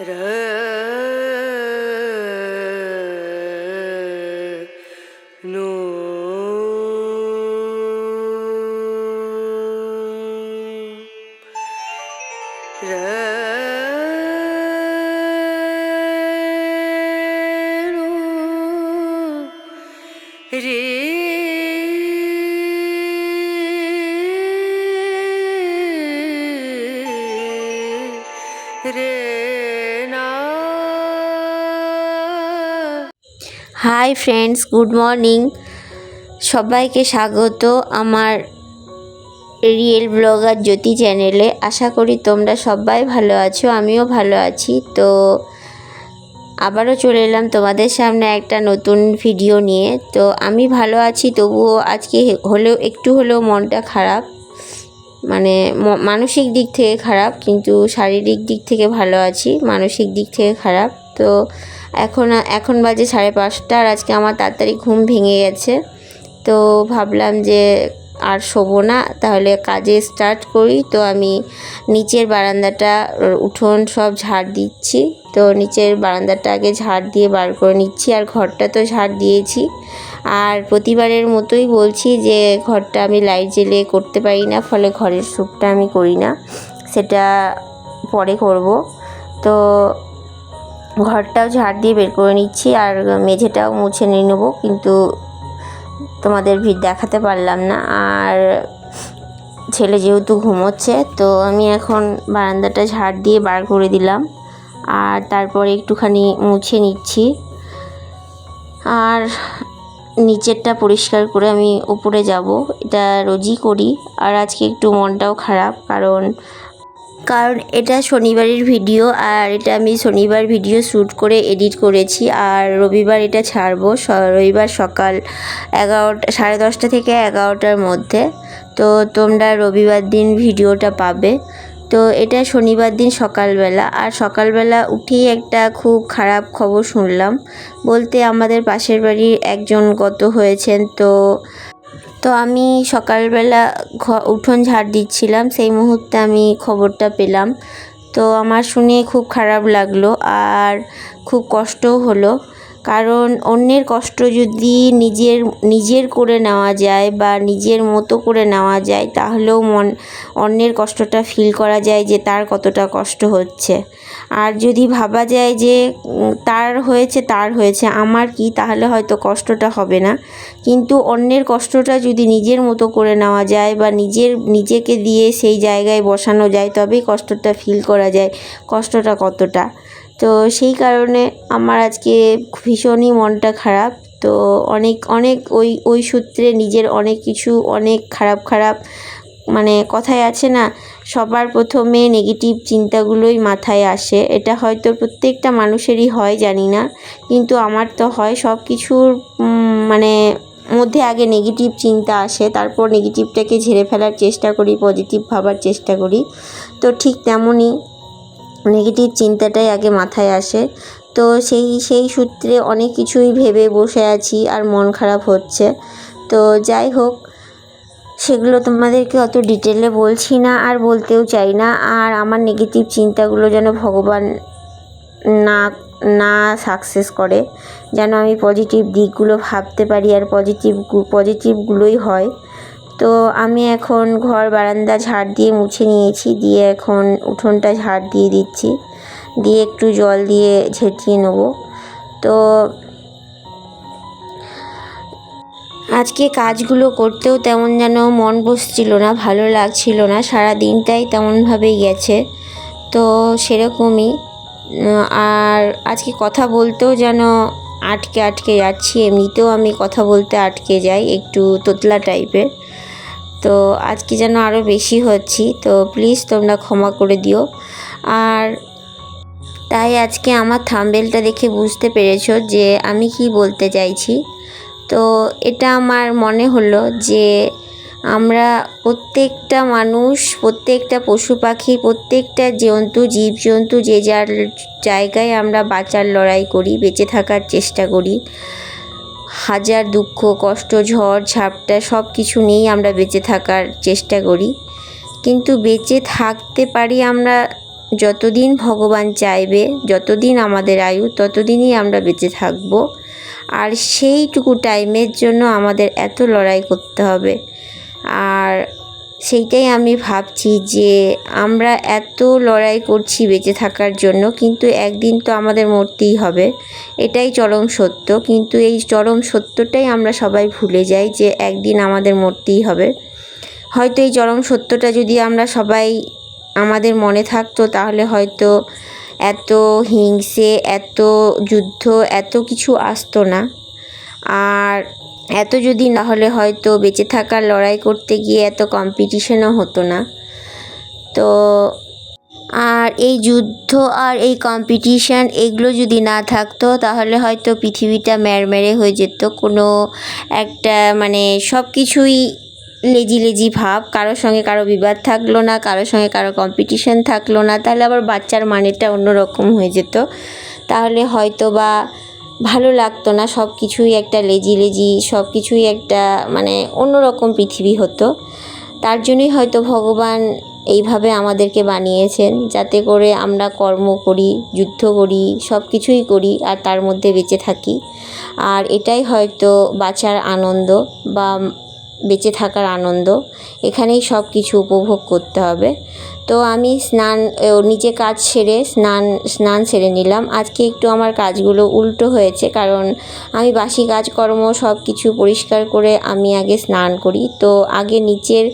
it is. Hi friends, good morning. সবাইকে স্বাগত আমার রিয়েল ব্লগার জ্যোতি চ্যানেলে। আশা করি তোমরা সবাই ভালো আছো, আমিও ভালো আছি। তো আবারও চলে এলাম তোমাদের সামনে একটা নতুন ভিডিও নিয়ে। তো আমি ভালো আছি, তবুও আজকে হলেও, একটু হলেও মনটা খারাপ। মানে মানসিক দিক থেকে খারাপ, কিন্তু শারীরিক দিক থেকে ভালো আছি, মানসিক দিক থেকে খারাপ। তো এখন এখন বাজে সাড়ে পাঁচটা আর আজকে আমার তাড়াতাড়ি ঘুম ভেঙে গেছে। তো ভাবলাম যে আর শোবো না, তাহলে কাজে স্টার্ট করি। তো আমি নিচের বারান্দাটা, উঠোন সব ঝাড় দিচ্ছি। তো নিচের বারান্দাটা আগে ঝাড় দিয়ে বার করে নিচ্ছি আর ঘরটা তো ঝাড় দিয়েছি। আর প্রতিবারের মতোই বলছি যে ঘরটা আমি লাইট জ্বেলে করতে পারি না, ফলে ঘরের শ্যুটটা আমি করি না। সেটা পরে করব। তো ঘরটাও ঝাড় দিয়ে বের করে নিচ্ছি আর মেঝেটাও মুছে নিয়ে নেব, কিন্তু তোমাদের ভিড় দেখাতে পারলাম না। আর ছেলে যেহেতু ঘুমোচ্ছে, তো আমি এখন বারান্দাটা ঝাড় দিয়ে বার করে দিলাম আর তারপরে একটুখানি মুছে নিচ্ছি। আর নিচেরটা পরিষ্কার করে আমি উপরে যাব, এটা রোজই করি। আর আজকে একটু মনটাও খারাপ, কারণ কারণ এটা শনিবারের ভিডিও আর এটা আমি শনিবার ভিডিও শ্যুট করে এডিট করেছি আর রবিবার এটা ছাড়বো রবিবার সকাল এগারোটা, সাড়ে দশটা থেকে এগারোটার মধ্যে। তো তোমরা রবিবার দিন ভিডিওটা পাবে। তো এটা শনিবার দিন সকালবেলা আর সকালবেলা উঠেই একটা খুব খারাপ খবর শুনলাম। বলতে আমাদের পাশের বাড়ির একজন গত হয়েছেন তো তো আমি সকালবেলা উঠোন ঝাড় দিচ্ছিলাম। সেই মুহূর্তে আমি খবরটা পেলাম। তো আমার শুনে খুব খারাপ লাগল আর খুব কষ্টও হলো। কারণ অন্যের কষ্ট যদি নিজের নিজের করে নেওয়া যায় বা নিজের মতো করে নেওয়া যায়, তাহলেও মন, অন্যের কষ্টটা ফিল করা যায় যে তার কতটা কষ্ট হচ্ছে। আর যদি ভাবা যায় যে তার হয়েছে তার হয়েছে, আমার কি, তাহলে হয়তো কষ্টটা হবে না। কিন্তু অন্যের কষ্টটা যদি নিজের মতো করে নেওয়া যায় বা নিজের, নিজেকে দিয়ে সেই জায়গায় বসানো যায়, তবেই কষ্টটা ফিল করা যায়, কষ্টটা কতটা। তো সেই কারণে আমার আজকে ভীষণই মনটা খারাপ। তো অনেক অনেক ওই ওই সূত্রে নিজের অনেক কিছু, অনেক খারাপ খারাপ মানে কথায় আছে না, সবার প্রথমে নেগেটিভ চিন্তাগুলোই মাথায় আসে। এটা হয়তো প্রত্যেকটা মানুষেরই হয়, জানি না। কিন্তু আমার তো হয় সব কিছুর মানে মধ্যে আগে নেগেটিভ চিন্তা আসে, তারপর নেগেটিভটাকে ঝেড়ে ফেলার চেষ্টা করি পজিটিভ ভাবার চেষ্টা করি। তো ঠিক তেমনই নেগেটিভ চিন্তাটাই আগে মাথায় আসে। তো সেই সেই সূত্রে অনেক কিছুই ভেবে বসে আছি আর মন খারাপ হচ্ছে। তো যাই হোক, সেগুলো তোমাদেরকে অত ডিটেলে বলছি না আর বলতেও চাই না। আর আমার নেগেটিভ চিন্তাগুলো যেন ভগবান না না সাকসেস করে, যেন আমি পজিটিভ দিকগুলো ভাবতে পারি আর পজিটিভ পজিটিভগুলোই হয়। তো আমি এখন ঘর বারান্দা ঝাড় দিয়ে মুছে নিয়েছি, দিয়ে এখন উঠোনটা ঝাড় দিয়ে দিচ্ছি। দিয়ে একটু জল দিয়ে ঝেঁটিয়ে নেব। তো আজকে কাজগুলো করতেও তেমন যেন মন বসছিল না, ভালো লাগছিল না। সারা দিনটাই তেমনভাবেই গেছে। তো সেরকমই। আর আজকে কথা বলতেও যেন আটকে আটকে যাচ্ছি। এমনিতেও আমি কথা বলতে আটকে যাই, একটু তোতলা টাইপের। তো আজকে যেন আরও বেশি হচ্ছি, তো প্লিজ তোমরা ক্ষমা করে দিও। আর তাই আজকে আমার থাম্বেলটা দেখে বুঝতে পেরেছ যে আমি কি বলতে চাইছি। তো এটা আমার মনে হলো যে আমরা প্রত্যেকটা মানুষ, প্রত্যেকটা পশু পাখি, প্রত্যেকটা জন্তু, জীবজন্তু যে যার জায়গায় আমরা বাঁচার লড়াই করি, বেঁচে থাকার চেষ্টা করি। হাজার দুঃখ, কষ্ট, ঝড়, ঝাপটা সব কিছু নিয়েই আমরা বেঁচে থাকার চেষ্টা করি। কিন্তু বেঁচে থাকতে পারি আমরা যতদিন ভগবান চাইবে, যতদিন আমাদের আয়ু, ততদিনই আমরা বেঁচে থাকব। আর সেইটুকু টাইমের জন্য আমাদের এত লড়াই করতে হবে। আর সেইটাই আমি ভাবছি যে আমরা এত লড়াই করছি বেঁচে থাকার জন্য, কিন্তু একদিন তো আমাদের মরতেই হবে। এটাই চরম সত্য, কিন্তু এই চরম সত্যটাই আমরা সবাই ভুলে যাই যে একদিন আমাদের মরতেই হবে। হয়তো এই চরম সত্যটা যদি আমরা সবাই আমাদের মনে থাকতো, তাহলে হয়তো এত হিংসে, এত যুদ্ধ, এত কিছু আসতো না। আর এত যদি না হলে হয়তো বেঁচে থাকার লড়াই করতে গিয়ে এত কম্পিটিশনও হতো না। তো আর এই যুদ্ধ আর এই কম্পিটিশান এগুলো যদি না থাকতো, তাহলে হয়তো পৃথিবীটা ম্যারমেরে হয়ে যেত। কোনো একটা মানে সব কিছুই লেজি লেজি ভাব, কারোর সঙ্গে কারও বিবাদ থাকল না, কারোর সঙ্গে কারও কম্পিটিশান থাকল না, তাহলে আবার বাচ্চার মানেটা অন্যরকম হয়ে যেত। তাহলে হয়তো বা ভালো লাগতো না সব কিছুই একটা লেজি লেজি সব কিছুই একটা মানে অন্যরকম পৃথিবী হতো। তার জন্যই হয়তো ভগবান এইভাবে আমাদেরকে বানিয়েছেন, যাতে করে আমরা কর্ম করি, যুদ্ধ করি সব কিছুই করি আর তার মধ্যে বেঁচে থাকি। আর এটাই হয়তো বাঁচার আনন্দ বা বেঁচে থাকার আনন্দ। এখানেই সব কিছু উপভোগ করতে হবে। তো আমি স্নান নিচে কাজ সেরে স্নান স্নান সেরে নিলাম। আজকে একটু আমার কাজগুলো উল্টো হয়েছে কারণ আমি বাসি কাজকর্ম সব কিছু পরিষ্কার করে আমি আগে স্নান করি। তো আগে নিচের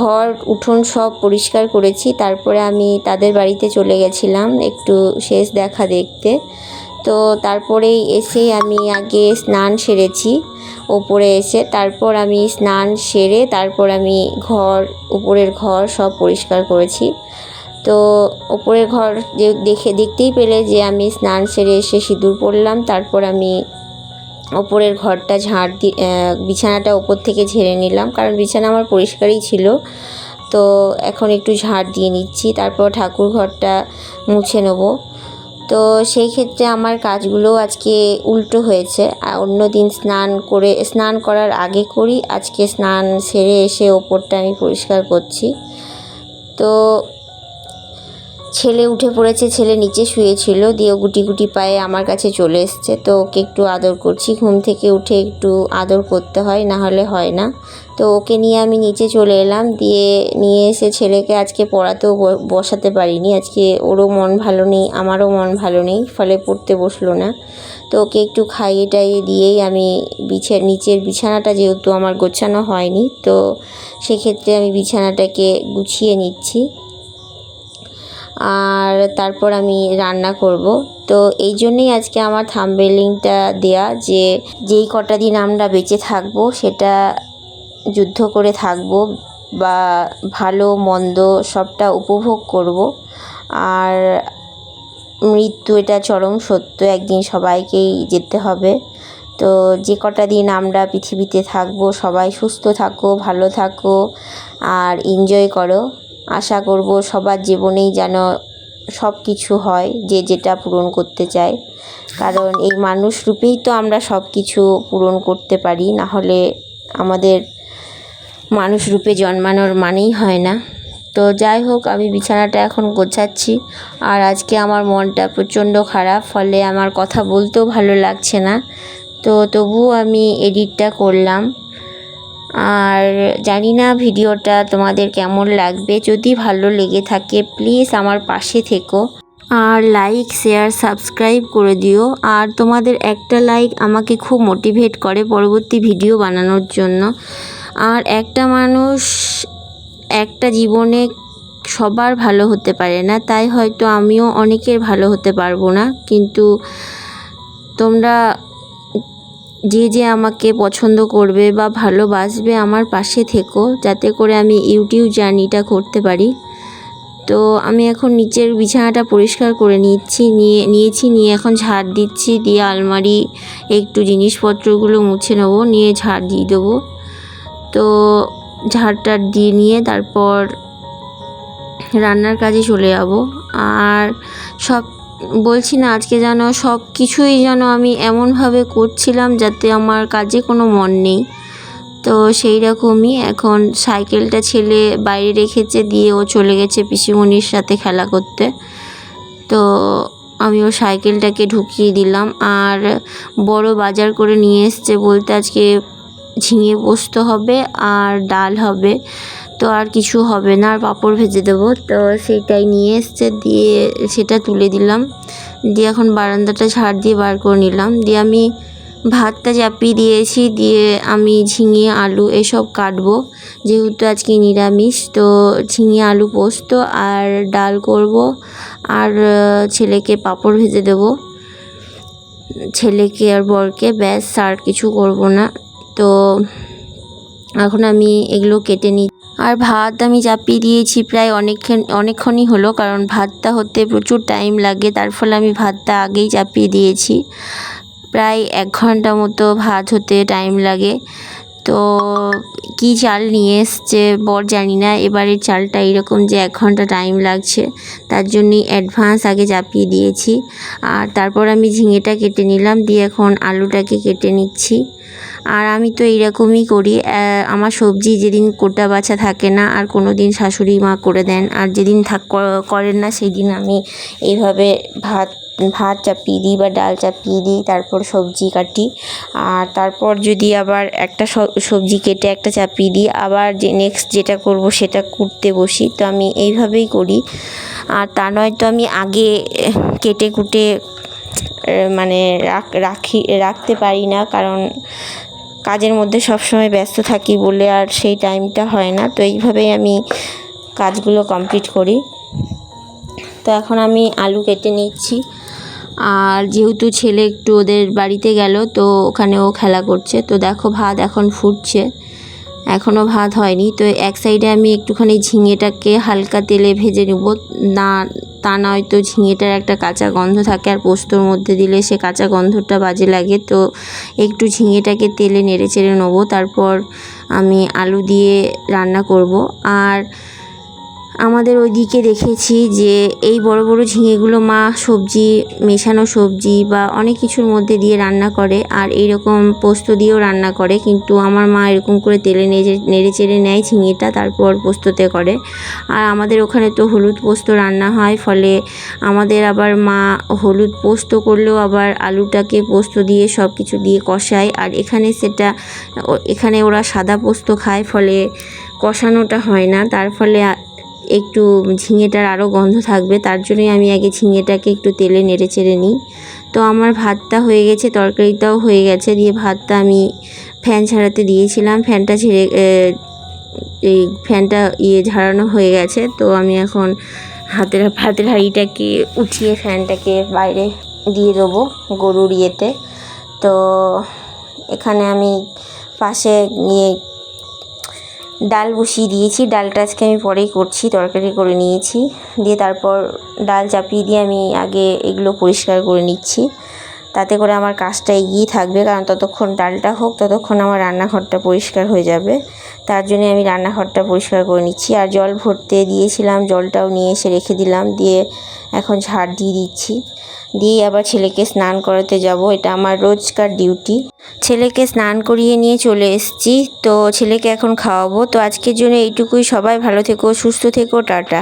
ঘর, উঠোন সব পরিষ্কার করেছি। তারপরে আমি তাদের বাড়িতে চলে গেছিলাম একটু শেষ দেখা দেখতে। তো তারপরেই এসে আমি আগে স্নান সেরেছি ওপরে এসে। তারপর আমি স্নান সেরে তারপর আমি ঘর, উপরের ঘর সব পরিষ্কার করেছি। তো ওপরের ঘর যে দেখে, দেখতেই পেলে যে আমি স্নান সেরে এসে সিঁদুর পরলাম। তারপর আমি ওপরের ঘরটা ঝাড় দি বিছানাটা ওপর থেকে ঝেড়ে নিলাম। কারণ বিছানা আমার পরিষ্কারই ছিল। তো এখন একটু ঝাড় দিয়ে নিচ্ছি। তারপর ঠাকুর ঘরটা মুছে নেব। তো সেই ক্ষেত্রে আমার কাজগুলো আজকে উল্টো হয়েছে। অন্য দিন স্নান করে, স্নান করার আগে করি, আজকে স্নান সেরে এসে ওপরটা আমি পরিষ্কার করছি। তো ছেলে উঠে পড়েছে, ছেলে নিচে শুয়েছিল, দিয়ে গুটি গুটি পায়ে আমার কাছে চলে এসছে। তো ওকে একটু আদর করছি, ঘুম থেকে উঠে একটু আদর করতে হয়, না হলে হয় না। তো ওকে নিয়ে আমি নিচে চলে এলাম। দিয়ে নিয়ে এসে ছেলেকে আজকে পড়াতেও বসাতে পারিনি। আজকে ওরও মন ভালো নেই, আমারও মন ভালো নেই, ফলে পড়তে বসল না। তো ওকে একটু খাইয়ে টাইয়ে দিয়েই আমি বিছে, নিচের বিছানাটা যেহেতু আমার গোছানো হয়নি, তো সেক্ষেত্রে আমি বিছানাটাকে গুছিয়ে নিচ্ছি। আর তারপর আমি রান্না করব। তো এই জন্যেই আজকে আমার থাম্বেলিংটা দেয়া যে, যেই কটা দিন আমরা বেঁচে থাকব, সেটা যুদ্ধ করে থাকব বা ভালো, মন্দ সবটা উপভোগ করব। আর মৃত্যু এটা চরম সত্য, একদিন সবাইকেই যেতে হবে। তো যে কটা দিন আমরা পৃথিবীতে থাকব, সবাই সুস্থ থাকো, ভালো থাকো আর এনজয় করো। আশা করব সবার জীবনেই যেন সব কিছু হয়, যে যেটা পূরণ করতে চায়। কারণ এই মানুষ রূপেই তো আমরা সব কিছু পূরণ করতে পারি না হলে আমাদের মানুষ রূপে জন্মানোর মানেই হয় না। তো যাই হোক, আমি বিছানাটা এখন গোছাচ্ছি। আর আজকে আমার মনটা প্রচণ্ড খারাপ, ফলে আমার কথা বলতেও ভালো লাগছে না। তো তবুও আমি এডিটটা করলাম। আর জানি না ভিডিওটা তোমাদের কেমন লাগবে। যদি ভালো লেগে থাকে, প্লিজ আমার পাশে থেকো। আর লাইক, শেয়ার, সাবস্ক্রাইব করে দিও। আর তোমাদের একটা লাইক আমাকে খুব মোটিভেট করে পরবর্তী ভিডিও বানানোর জন্য। আর একটা মানুষ একটা জীবনে সবার ভালো হতে পারে না, তাই হয়তো আমিও অনেকের ভালো হতে পারব না। কিন্তু তোমরা যে যে আমাকে পছন্দ করবে বা ভালোবাসবে আমার পাশে থেকো, যাতে করে আমি ইউটিউব জার্নিটা করতে পারি। তো আমি এখন নিচের বিছানাটা পরিষ্কার করে নিচ্ছি, নিয়ে, নিয়েছি, নিয়ে এখন ঝাড় দিচ্ছি, দিয়ে আলমারি, একটু জিনিসপত্রগুলো মুছে নেব, নিয়ে ঝাড় দিয়ে দেবো। তো ঝাড়টা দিয়ে নিয়ে তারপর রান্নার কাজে চলে যাব। আর সব, বলছি না আজকে যেন সব কিছুই যেন আমি এমনভাবে করছিলাম যাতে আমার কাজে কোনো মন নেই। তো সেই রকমই এখন সাইকেলটা ছেলে বাইরে রেখেছে দিয়ে ও চলে গেছে পিসিমণির সাথে খেলা করতে। তো আমি ওর সাইকেলটাকে ঢুকিয়ে দিলাম। আর বড় বাজার করে নিয়ে এসছে বলতে আজকে ঝিঙে পোস্ত হবে আর ডাল হবে। তো আর কিছু হবে না, আর পাঁপড় ভেজে দেবো। তো সেটাই নিয়ে এসছে, দিয়ে সেটা তুলে দিলাম। দিয়ে এখন বারান্দাটা ঝাড় দিয়ে বার করে নিলাম। দিয়ে আমি ভাতটা চাপিয়ে দিয়েছি, দিয়ে আমি ঝিঙে, আলু এসব কাটবো। যেহেতু আজকে নিরামিষ, তো ঝিঙে, আলু, পোস্ত আর ডাল করব। আর ছেলেকে পাঁপড় ভেজে দেবো। ছেলেকে আর বরকে, ব্যাস, আর কিছু করব না। তো এখন আমি এগুলো কেটে নিই। আর ভাত আমি চাপিয়ে দিয়েছি প্রায় অনেকক্ষণ, অনেকক্ষণই হলো, কারণ ভাতটা হতে প্রচুর টাইম লাগে, তার ফলে আমি ভাতটা আগেই চাপিয়ে দিয়েছি। প্রায় এক ঘণ্টা মতো ভাত হতে টাইম লাগে। তো কি চাল নিয়ে এসছে বর জানি না। এবারের চালটা এরকম যে এক ঘণ্টা টাইম লাগছে, তার জন্যই অ্যাডভান্স আগে চাপিয়ে দিয়েছি। আর তারপর আমি ঝিঙেটা কেটে নিলাম, দিয়ে এখন আলুটাকে কেটে নিচ্ছি। আর আমি তো এইরকমই করি আমার সবজি যেদিন কোটা বাছা থাকে না, আর কোনো দিন শাশুড়ি মা করে দেন। আর যেদিন থাক করেন না সেই দিন আমি এইভাবে ভাত ভাত চাপিয়ে দিই বা ডাল চাপিয়ে দিই, তারপর সবজি কাটি। আর তারপর যদি আবার একটা সবজি কেটে একটা চাপিয়ে দিই, আবার যে নেক্সট যেটা করব সেটা কুটতে বসি। তো আমি এইভাবেই করি। আর তা নয়তো আমি আগে কেটে কুটে মানে রাখি, রাখতে পারি না। কারণ কাজের মধ্যে সবসময় ব্যস্ত থাকি বলে আর সেই টাইমটা হয় না। তো এইভাবেই আমি কাজগুলো কমপ্লিট করি। তো এখন আমি আলু কেটে নিচ্ছি। আর যেহেতু ছেলে একটু ওদের বাড়িতে গেল, তো ওখানে ও খেলা করছে। তো দেখো ভাত এখন ফুটছে। এখনও ভাত হয়নি। তো এক সাইডে আমি একটুখানি ঝিঙেটাকে হালকা তেলে ভেজে নেব। না, তা নয়তো ঝিঙেটার একটা কাঁচা গন্ধ থাকে আর পোস্তর মধ্যে দিলে সে কাঁচা গন্ধটা বাজে লাগে। তো একটু ঝিঙেটাকে তেলে নেড়ে চেড়ে নেব। তারপর আমি আলু দিয়ে রান্না করব। আর আমাদের ওইদিকে দেখেছি যে এই বড় বড় ঝিঙেগুলো মা সবজি, মেশানো সবজি বা অনেক কিছুর মধ্যে দিয়ে রান্না করে আর এইরকম পোস্ত দিয়েও রান্না করে। কিন্তু আমার মা এরকম করে তেলে নেড়ে নেড়ে চেড়ে নেয় ঝিঙেটা, তারপর পোস্ততে করে। আর আমাদের ওখানে তো হলুদ পোস্ত রান্না হয়, ফলে আমাদের আবার মা হলুদ পোস্ত করলেও আবার আলুটাকে পোস্ত দিয়ে সব কিছু দিয়ে কষায়। আর এখানে সেটা এখানে ওরা সাদা পোস্ত খায়, ফলে কষানোটা হয় না। তার ফলে একটু ঝিঙেটার আরও গন্ধ থাকবে, তার জন্যই আমি আগে ঝিঙেটাকে একটু তেলে নেড়ে চেড়ে নিই। তো আমার ভাতটা হয়ে গেছে, তরকারিটাও হয়ে গেছে, দিয়ে ভাতটা আমি ফ্যান ছাড়াতে দিয়েছিলাম, ফ্যানটা ছেড়ে এই ফ্যানটা ইয়ে ঝাড়ানো হয়ে গেছে, তো আমি এখন হাতের হাতের হাঁড়িটাকে উঠিয়ে ফ্যানটাকে বাইরে দিয়ে দেবো গরুর ইয়েতে। তো এখানে আমি পাশে নিয়ে ডাল বসিয়ে দিয়েছি। ডালটা আজকে আমি পরেই করছি, তরকারি করে নিয়েছি। দিয়ে তারপর ডাল চাপিয়ে দিয়ে আমি আগে এগুলো পরিষ্কার করে নিচ্ছি। তাতে করে আমার কাজটা এগিয়ে থাকবে, কারণ ততক্ষণ ডালটা হোক, ততক্ষণ আমার রান্নাঘরটা পরিষ্কার হয়ে যাবে। তার জন্য আমি রান্নাঘরটা পরিষ্কার করে নিচ্ছি। আর জল ভরতে দিয়েছিলাম, জলটাও নিয়ে এসে রেখে দিলাম। দিয়ে এখন ঝাড় দিয়ে দিচ্ছি। দিয়ে আবার ছেলেকে স্নান করাতে যাব। এটা আমার রোজকার ডিউটি। ছেলেকে স্নান করিয়ে নিয়ে চলে এসেছি। তো ছেলেকে এখন খাওয়াবো। তো আজকের জন্য এইটুকুই। সবাই ভালো থেকো, সুস্থ থেকো, টাটা।